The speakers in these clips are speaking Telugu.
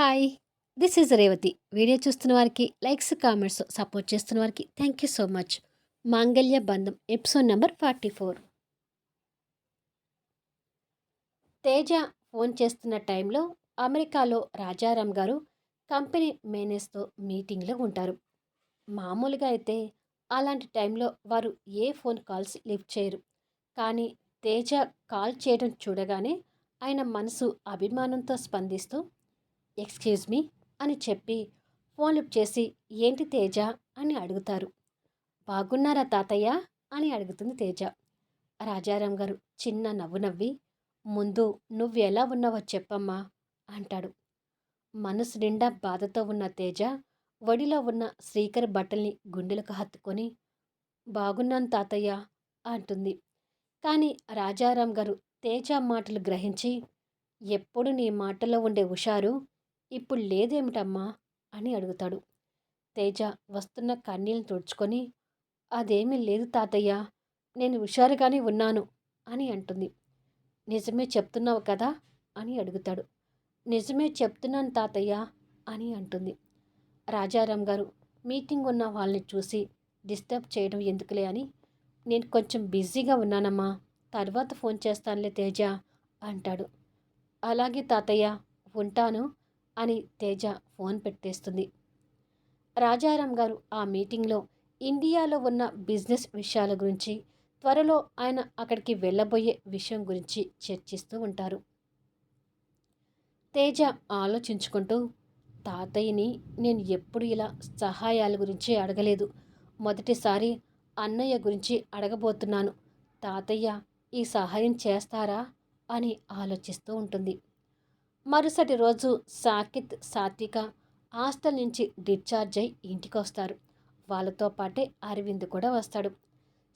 Hi this is Revathi video చూస్తున్న వారికి లైక్స్ కామెంట్స్ సపోర్ట్ చేస్తున్న వారికి thank you so much Mangalya Bandham episode number forty four Teja phone చేస్తున్న టైంలో అమెరికాలో రాజారాం గారు కంపెనీ మేనేజ్తో మీటింగ్లో ఉంటారు. మామూలుగా అయితే అలాంటి టైంలో వారు ఏ ఫోన్ కాల్స్ లిఫ్ట్ చేయరు. కానీ తేజ కాల్ చేయడం చూడగానే ఆయన మనసు అభిమానంతో స్పందిస్తూ ఎక్స్క్యూజ్ మీ అని చెప్పి ఫోన్ లిఫ్ట్ చేసి ఏంటి తేజ? అని అడుగుతారు. బాగున్నారా తాతయ్య? అని అడుగుతుంది తేజ. రాజారాం గారు చిన్న నవ్వు నవ్వి ముందు నువ్వు ఎలా ఉన్నావో చెప్పమ్మా అంటాడు. మనసు నిండా బాధతో ఉన్న తేజ వడిలో ఉన్న శ్రీకర్ బట్టల్ని గుండెలకు హత్తుకొని బాగున్నాను తాతయ్య అంటుంది. కానీ రాజారాం గారు తేజ మాటలు గ్రహించి ఎప్పుడు నీ మాటలో ఉండే హుషారు ఇప్పుడు లేదేమిటమ్మా? అని అడుగుతాడు. తేజ వస్తున్న కన్నీళ్ళని తుడుచుకొని అదేమీ లేదు తాతయ్య నేను హుషారుగానే ఉన్నాను అని అంటుంది. నిజమే చెప్తున్నావు కదా అని అడుగుతాడు. నిజమే చెప్తున్నాను తాతయ్య అని అంటుంది. రాజారాం గారు మీటింగ్ ఉన్న వాళ్ళని చూసి డిస్టర్బ్ చేయడం ఎందుకులే అని నేను కొంచెం బిజీగా ఉన్నానమ్మా తర్వాత ఫోన్ చేస్తానులే తేజ అంటాడు. అలాగే తాతయ్య ఉంటాను అని తేజ ఫోన్ పెట్టేస్తుంది. రాజారాం గారు ఆ మీటింగ్లో ఇండియాలో ఉన్న బిజినెస్ విషయాల గురించి త్వరలో ఆయన అక్కడికి వెళ్ళబోయే విషయం గురించి చర్చిస్తూ ఉంటారు. తేజ ఆలోచించుకుంటూ తాతయ్యని నేను ఎప్పుడు ఇలా సహాయాల గురించి అడగలేదు. మొదటిసారి అన్నయ్య గురించి అడగబోతున్నాను. తాతయ్య ఈ సహాయం చేస్తారా? అని ఆలోచిస్తూ ఉంటుంది. మరుసటి రోజు సాకిత్ సాత్విక హాస్టల్ నుంచి డిశ్చార్జ్ అయి ఇంటికి వస్తారు వాళ్ళతో పాటే అరవింద్ కూడా వస్తాడు.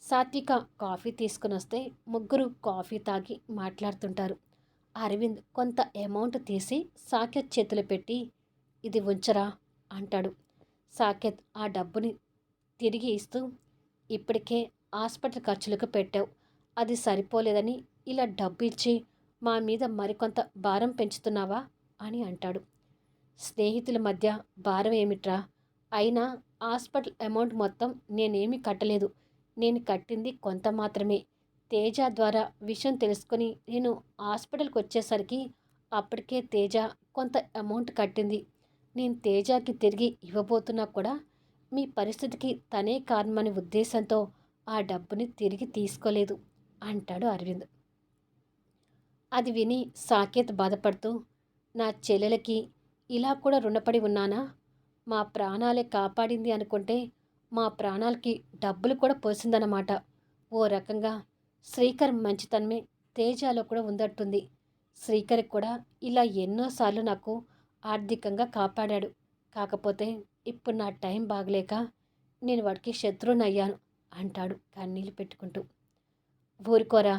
సాత్విక కాఫీ తీసుకుని వస్తే ముగ్గురు కాఫీ తాగి మాట్లాడుతుంటారు. అరవింద్ కొంత అమౌంట్ తీసి సాకేత్ చేతులు పెట్టి ఇది ఉంచరా? అంటాడు. సాకేత్ ఆ డబ్బుని తిరిగి ఇస్తూ ఇప్పటికే హాస్పిటల్ ఖర్చులకు పెట్టావు. అది సరిపోలేదని ఇలా డబ్బు ఇచ్చి మా మీద మరికొంత భారం పెంచుతున్నావా? అని అంటాడు. స్నేహితుల మధ్య భారం ఏమిట్రా? అయినా హాస్పిటల్ అమౌంట్ మొత్తం నేనేమి కట్టలేదు. నేను కట్టింది కొంత మాత్రమే. తేజ ద్వారా విషయం తెలుసుకొని నేను హాస్పిటల్కి వచ్చేసరికి అప్పటికే తేజ కొంత అమౌంట్ కట్టింది. నేను తేజకి తిరిగి ఇవ్వబోతున్నా కూడా మీ పరిస్థితికి తనే కారణమనే ఉద్దేశంతో ఆ డబ్బుని తిరిగి తీసుకోలేదు అంటాడు అరవింద్. అది విని సాకేత్ బాధపడుతూ నా చెల్లెలకి ఇలా కూడా రుణపడి ఉన్నానా? మా ప్రాణాలే కాపాడింది అనుకుంటే మా ప్రాణాలకి డబ్బులు కూడా పోసిందన్నమాట. ఓ రకంగా శ్రీకర్ మంచితనమే తేజాలో కూడా ఉందట్టుంది. శ్రీకర్ కూడా ఇలా ఎన్నోసార్లు నాకు ఆర్థికంగా కాపాడాడు. కాకపోతే ఇప్పుడు నా టైం బాగలేక నేను వాడికి శత్రువునయ్యాను అంటాడు కన్నీళ్ళు పెట్టుకుంటూ. ఊరుకోరా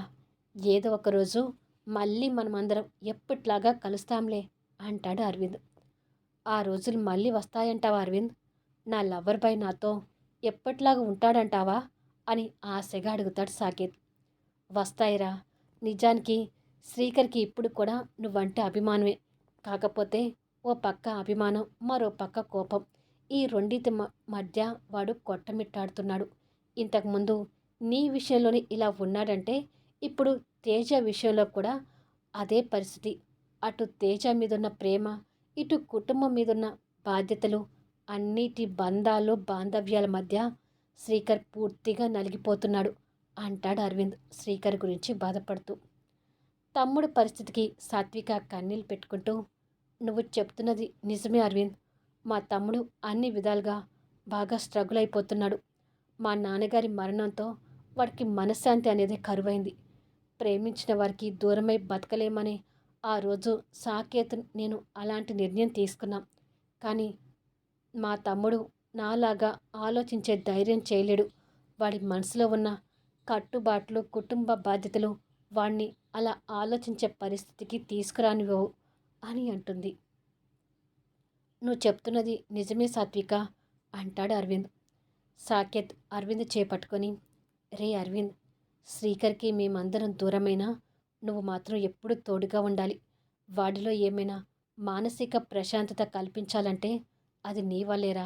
ఏదో ఒకరోజు మళ్ళీ మనమందరం ఎప్పట్లాగా కలుస్తాంలే అంటాడు అరవింద్. ఆ రోజులు మళ్ళీ వస్తాయంటావా అరవింద్? నా లవర్ బాయ్ నాతో ఎప్పట్లాగా ఉంటాడంటావా? అని ఆశగా అడుగుతాడు సాకేత్. వస్తాయిరా నిజానికి శ్రీకర్కి ఇప్పుడు కూడా నువ్వంటే అభిమానమే. కాకపోతే ఓ పక్క అభిమానం మరో పక్క కోపం. ఈ రెండింటి మధ్య వాడు కొట్టమిట్టాడుతున్నాడు. ఇంతకుముందు నీ విషయంలోనే ఇలా ఉన్నాడంటే ఇప్పుడు తేజ విషయంలో కూడా అదే పరిస్థితి. అటు తేజ మీదున్న ప్రేమ ఇటు కుటుంబం మీదున్న బాధ్యతలు అన్నిటి బంధాలు బాంధవ్యాల మధ్య శ్రీకర్ పూర్తిగా నలిగిపోతున్నాడు అంటాడు అరవింద్ శ్రీకర్ గురించి బాధపడుతూ. తమ్ముడు పరిస్థితికి సాత్విక కన్నీళ్ళు పెట్టుకుంటూ నువ్వు చెప్తున్నది నిజమే అరవింద్. మా తమ్ముడు అన్ని విధాలుగా బాగా స్ట్రగుల్ అయిపోతున్నాడు. మా నాన్నగారి మరణంతో వాడికి మనశ్శాంతి అనేది కరువైంది. ప్రేమించిన వారికి దూరమై బతకలేమని ఆ రోజు సాకేత్ నేను అలాంటి నిర్ణయం తీసుకున్నాం. కానీ మా తమ్ముడు నాలాగా ఆలోచించే ధైర్యం చేయలేడు. వాడి మనసులో ఉన్న కట్టుబాట్లు కుటుంబ బాధ్యతలు వాణ్ణి అలా ఆలోచించే పరిస్థితికి తీసుకురానివ్వవు అని అంటుంది. నువ్వు చెప్తున్నది నిజమే సాత్విక అంటాడు అరవింద్. సాకేత్ అరవింద్ చేపట్టుకొని రే అరవింద్ శ్రీకర్కి మేమందరం దూరమైనా నువ్వు మాత్రం ఎప్పుడు తోడుగా ఉండాలి. వాడిలో ఏమైనా మానసిక ప్రశాంతత కల్పించాలంటే అది నీ వల్లేరా?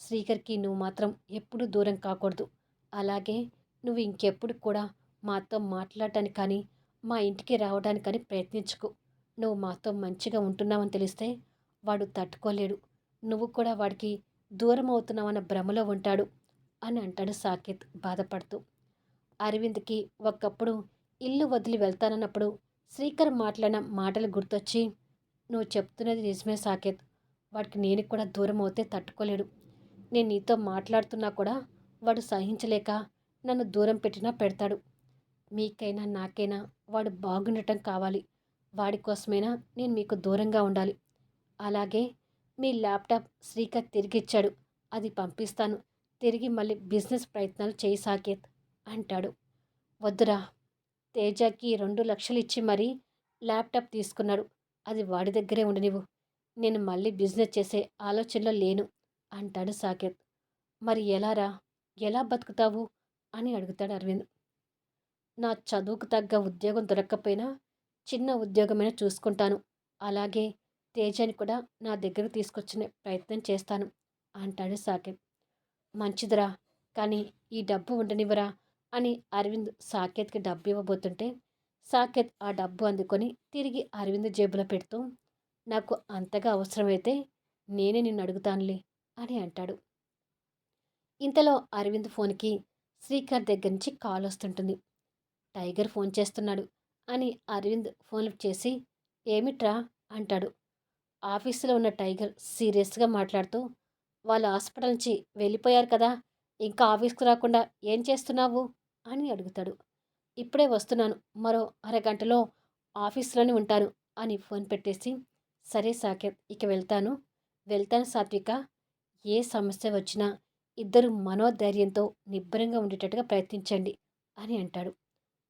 శ్రీకర్కి నువ్వు మాత్రం ఎప్పుడూ దూరం కాకూడదు. అలాగే నువ్వు ఇంకెప్పుడు కూడా మాతో మాట్లాడటానికి కానీ మా ఇంటికి రావడానికి కానీ ప్రయత్నించుకో. నువ్వు మాతో మంచిగా ఉంటున్నావని తెలిస్తే వాడు తట్టుకోలేడు. నువ్వు కూడా వాడికి దూరం అవుతున్నావన్న భ్రమలో ఉంటాడు అని అంటాడు సాకేత్ బాధపడుతూ. అరవింద్కి ఒకప్పుడు ఇల్లు వదిలి వెళ్తానన్నప్పుడు శ్రీకర్ మాట్లాడిన మాటలు గుర్తొచ్చి నువ్వు చెప్తున్నది నిజమే సాకేత్. వాడికి నేను కూడా దూరం అవుతే తట్టుకోలేడు. నేను నీతో మాట్లాడుతున్నా కూడా వాడు సహించలేక నన్ను దూరం పెట్టినా పెడతాడు. మీకైనా నాకైనా వాడు బాగుండటం కావాలి. వాడి కోసమైనా నేను మీకు దూరంగా ఉండాలి. అలాగే మీ ల్యాప్టాప్ శ్రీకర్ తిరిగిచ్చాడు అది పంపిస్తాను. తిరిగి మళ్ళీ బిజినెస్ ప్రయత్నాలు చేయి సాకేత్. అంటాడు. వద్దురా తేజకి రెండు లక్షలు ఇచ్చి మరీ ల్యాప్టాప్ తీసుకున్నాడు. అది వాడి దగ్గరే ఉండనివ్వు నేను మళ్ళీ బిజినెస్ చేసే ఆలోచనలో లేను అంటాడు సాకేత్. మరి ఎలారా ఎలా బతుకుతావు? అని అడుగుతాడు అరవింద్. నా చదువుకు తగ్గ ఉద్యోగం దొరక్కపోయినా చిన్న ఉద్యోగమైనా చూసుకుంటాను. అలాగే తేజాని కూడా నా దగ్గరకు తీసుకొచ్చిన ప్రయత్నం చేస్తాను అంటాడు సాకేత్. మంచిదిరా కానీ ఈ డబ్బు ఉండనివ్వరా? అని అరవింద్ సాకేత్కి డబ్బు ఇవ్వబోతుంటే సాకేత్ ఆ డబ్బు అందుకొని తిరిగి అరవింద్ జేబులో పెడుతూ నాకు అంతగా అవసరమైతే నేనే నిన్ను అడుగుతానులే అని అంటాడు. ఇంతలో అరవింద్ ఫోన్కి శ్రీకర్ దగ్గర నుంచి కాల్ వస్తుంటుంది. టైగర్ ఫోన్ చేస్తున్నాడు అని అరవింద్ ఫోన్ చేసి ఏమిట్రా? అంటాడు. ఆఫీసులో ఉన్న టైగర్ సీరియస్గా మాట్లాడుతూ వాళ్ళు హాస్పిటల్ నుంచి వెళ్ళిపోయారు కదా ఇంకా ఆఫీస్కి రాకుండా ఏం చేస్తున్నావు? అని అడుగుతాడు. ఇప్పుడే వస్తున్నాను. మరో అరగంటలో ఆఫీస్లోనే ఉంటాను అని ఫోన్ పెట్టేసి సరే సాకేత్ ఇక వెళ్తాను. వెళ్తాను సాత్విక. ఏ సమస్య వచ్చినా ఇద్దరు మనోధైర్యంతో నిబ్బరంగా ఉండేటట్టుగా ప్రయత్నించండి అని అంటాడు.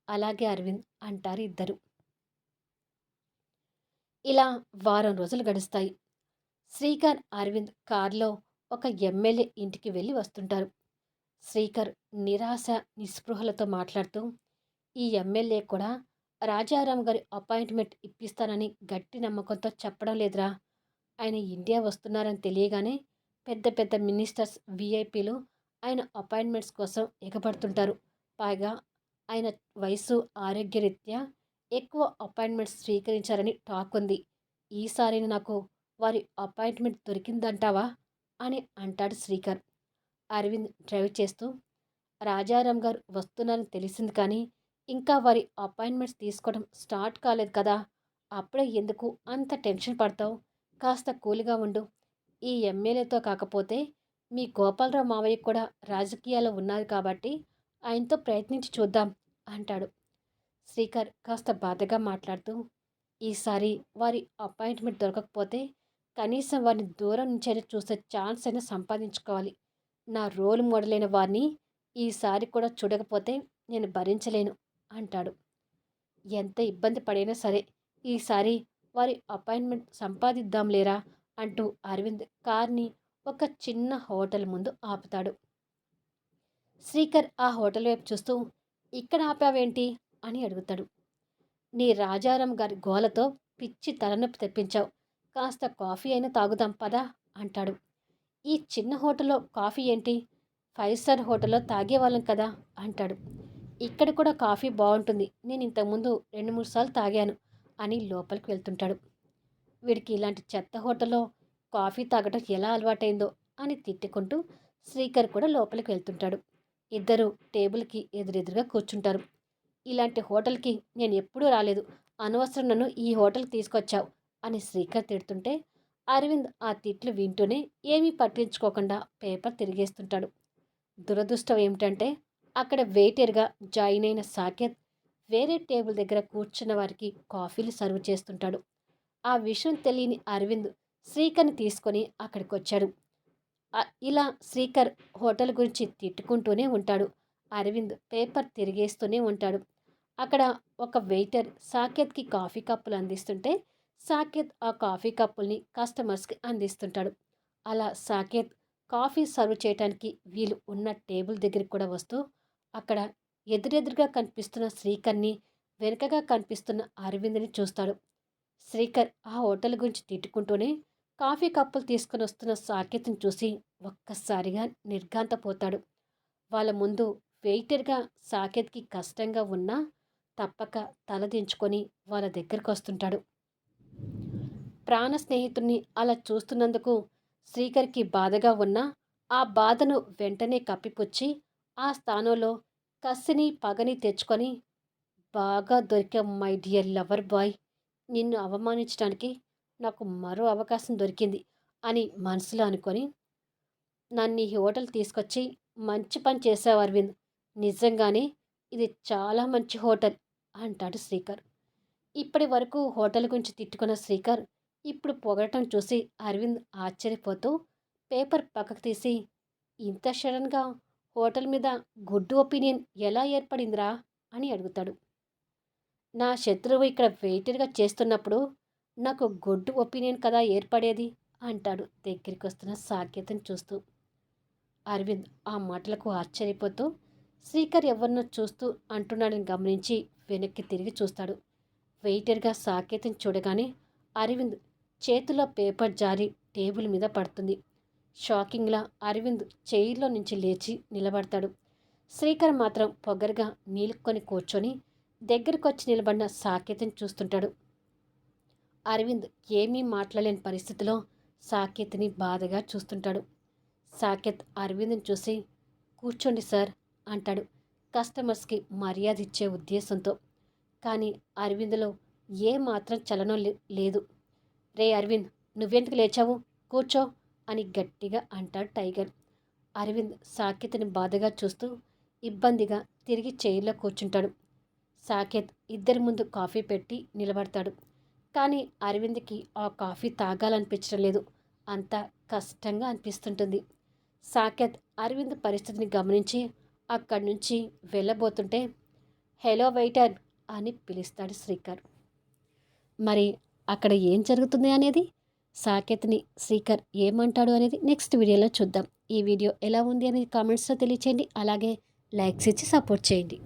అలాగే అరవింద్ అంటారు ఇద్దరు. ఇలా వారం రోజులు గడుస్తాయి. శ్రీకాంత్ అరవింద్ కారులో ఒక ఎమ్మెల్యే ఇంటికి వెళ్ళి వస్తుంటారు. శ్రీకర్ నిరాశ నిస్పృహలతో మాట్లాడుతూ ఈ ఎమ్మెల్యే కూడా రాజారాం గారి అపాయింట్మెంట్ ఇప్పిస్తానని గట్టి నమ్మకంతో చెప్పడం లేదురా. ఆయన ఇండియా వస్తున్నారని తెలియగానే పెద్ద పెద్ద మినిస్టర్స్ విఐపీలు ఆయన అపాయింట్మెంట్స్ కోసం ఎగబడుతుంటారు. పైగా ఆయన వయసు ఆరోగ్యరీత్యా ఎక్కువ అపాయింట్మెంట్స్ స్వీకరించారని టాక్ ఉంది. ఈసారి నాకు వారి అపాయింట్మెంట్ దొరికిందంటావా? అని అంటాడు శ్రీకర్. అరవింద్ డ్రైవ్ చేస్తూ రాజారాం గారు వస్తున్నారని తెలిసింది కానీ ఇంకా వారి అపాయింట్మెంట్స్ తీసుకోవడం స్టార్ట్ కాలేదు కదా అప్పుడే ఎందుకు అంత టెన్షన్ పడతావు? కాస్త కూల్గా ఉండు. ఈ ఎమ్మెల్యేతో కాకపోతే మీ గోపాలరావు మావయ్య కూడా రాజకీయాల్లో ఉన్నారు కాబట్టి ఆయనతో ప్రయత్నించి చూద్దాం అంటాడు. శ్రీకర్ కాస్త బాధగా మాట్లాడుతూ ఈసారి వారి అపాయింట్మెంట్ దొరకకపోతే కనీసం వారిని దూరం నుంచైనా చూసే ఛాన్స్ అయినా సంపాదించుకోవాలి. నా రోల్ మోడల్ అయిన వారిని ఈసారి కూడా చూడకపోతే నేను భరించలేను అంటాడు. ఎంత ఇబ్బంది పడైనా సరే ఈసారి వారి అపాయింట్మెంట్ సంపాదిద్దాం లేరా అంటూ అరవింద్ కార్ని ఒక చిన్న హోటల్ ముందు ఆపుతాడు. శ్రీకర్ ఆ హోటల్ వైపు చూస్తూ ఇక్కడ ఆపావేంటి? అని అడుగుతాడు. నీ రాజారాం గారి గోలతో పిచ్చి తలనొప్పి తెప్పించావు. కాస్త కాఫీ అయినా తాగుదాం పదా అంటాడు. ఈ చిన్న హోటల్లో కాఫీ ఏంటి? ఫైవ్ స్టార్ హోటల్లో తాగేవాళ్ళం కదా అంటాడు. ఇక్కడ కూడా కాఫీ బాగుంటుంది. నేను ఇంతకుముందు రెండు మూడు సార్లు తాగాను అని లోపలికి వెళ్తుంటాడు. వీడికి ఇలాంటి చెత్త హోటల్లో కాఫీ తాగటం ఎలా అలవాటైందో అని తిట్టుకుంటూ శ్రీకర్ కూడా లోపలికి వెళ్తుంటాడు. ఇద్దరు టేబుల్కి ఎదురెదురుగా కూర్చుంటారు. ఇలాంటి హోటల్కి నేను ఎప్పుడూ రాలేదు. అనవసరం నన్ను ఈ హోటల్కి తీసుకొచ్చావు అని శ్రీకర్ తిడుతుంటే అరవింద్ ఆ తిట్లు వింటూనే ఏమీ పట్టించుకోకుండా పేపర్ తిరిగేస్తుంటాడు. దురదృష్టం ఏమిటంటే అక్కడ వెయిటర్గా జాయిన్ అయిన సాకేత్ వేరే టేబుల్ దగ్గర కూర్చున్న వారికి కాఫీలు సర్వ్ చేస్తుంటాడు. ఆ విషయం తెలియని అరవింద్ శ్రీకర్ని తీసుకొని అక్కడికి వచ్చాడు ఇలా శ్రీకర్ హోటల్ గురించి తిట్టుకుంటూనే ఉంటాడు. అరవింద్ పేపర్ తిరిగేస్తూనే ఉంటాడు. అక్కడ ఒక వెయిటర్ సాకేత్కి కాఫీ కప్పులు అందిస్తుంటే సాకేత్ ఆ కాఫీ కప్పుల్ని కస్టమర్స్కి అందిస్తుంటాడు. అలా సాకేత్ కాఫీ సర్వ్ చేయడానికి వీలు ఉన్న టేబుల్ దగ్గరికి కూడా వస్తూ అక్కడ ఎదురెదురుగా కనిపిస్తున్న శ్రీకర్ని వెనుకగా కనిపిస్తున్న అరవింద్ని చూస్తాడు. శ్రీకర్ ఆ హోటల్ గురించి తిట్టుకుంటూనే కాఫీ కప్పులు తీసుకుని వస్తున్న సాకేత్ని చూసి ఒక్కసారిగా నిర్ఘాంతపోతాడు. వాళ్ళ ముందు వెయిటర్గా సాకేత్కి కష్టంగా ఉన్నా తప్పక తలదించుకొని వాళ్ళ దగ్గరకు వస్తుంటాడు. ప్రాణ స్నేహితుడిని అలా చూస్తున్నందుకు శ్రీకర్కి బాధగా ఉన్నా ఆ బాధను వెంటనే కప్పిపుచ్చి ఆ స్థానంలో కసిని పగని తెచ్చుకొని బాగా దొరికే మై డియర్ లవర్ బాయ్ నిన్ను అవమానించడానికి నాకు మరో అవకాశం దొరికింది అని మనసులో అనుకొని నన్ను ఈ హోటల్ తీసుకొచ్చి మంచి పని చేసావు అరవింద్. నిజంగానే ఇది చాలా మంచి హోటల్ అంటాడు శ్రీకర్. ఇప్పటి వరకు హోటల్ గురించి తిట్టుకున్న శ్రీకర్ ఇప్పుడు పొగడటం చూసి అరవింద్ ఆశ్చర్యపోతూ పేపర్ పక్కకు తీసి ఇంత సడన్గా హోటల్ మీద గుడ్ ఒపీనియన్ ఎలా ఏర్పడిందిరా? అని అడుగుతాడు. నా శత్రువు ఇక్కడ వెయిటర్గా చేస్తున్నప్పుడు నాకు గుడ్ ఒపీనియన్ కదా ఏర్పడేది? అంటాడు దగ్గరికి వస్తున్న సాకేతం చూస్తూ. అరవింద్ ఆ మాటలకు ఆశ్చర్యపోతూ శ్రీకర్ ఎవరినో చూస్తూ అంటున్నాడని గమనించి వెనక్కి తిరిగి చూస్తాడు. వెయిటర్గా సాకేతం చూడగానే అరవింద్ చేతిలో పేపర్ జారి టేబుల్ మీద పడుతుంది. షాకింగ్లా అరవింద్ చైర్లో నుంచి లేచి నిలబడతాడు. శ్రీకర్ మాత్రం పొగరుగా నీలుక్కొని కూర్చొని దగ్గరకొచ్చి నిలబడిన సాకేతం చూస్తుంటాడు. అరవింద్ ఏమీ మాట్లాడలేని పరిస్థితిలో సాకేత్ని బాధగా చూస్తుంటాడు. సాకేత్ అరవింద్ని చూసి కూర్చోండి సార్ అంటాడు కస్టమర్స్కి మర్యాద ఇచ్చే ఉద్దేశంతో. కానీ అరవింద్లో ఏ మాత్రం చలనం లేదు. రే అరవింద్ నువ్వెందుకు లేచావు? కూర్చో అని గట్టిగా అంటాడు టైగర్. అరవింద్ సాకేత్ని బాధగా చూస్తూ ఇబ్బందిగా తిరిగి చైర్లో కూర్చుంటాడు. సాకేత్ ఇద్దరి ముందు కాఫీ పెట్టి నిలబడతాడు. కానీ అరవింద్కి ఆ కాఫీ తాగాలనిపించడం లేదు. అంత కష్టంగా అనిపిస్తుంటుంది. సాకేత్ అరవింద్ పరిస్థితిని గమనించి అక్కడి నుంచి వెళ్ళబోతుంటే హలో వెయిటర్ అని పిలుస్తాడు శ్రీకర్. మరి అక్కడ ఏం జరుగుతుంది అనేది సాకేత్ని శ్రీకర్ ఏమంటాడు అనేది నెక్స్ట్ వీడియోలో చూద్దాం. ఈ వీడియో ఎలా ఉంది అనేది కామెంట్స్లో తెలియచేయండి. అలాగే లైక్స్ ఇచ్చి సపోర్ట్ చేయండి.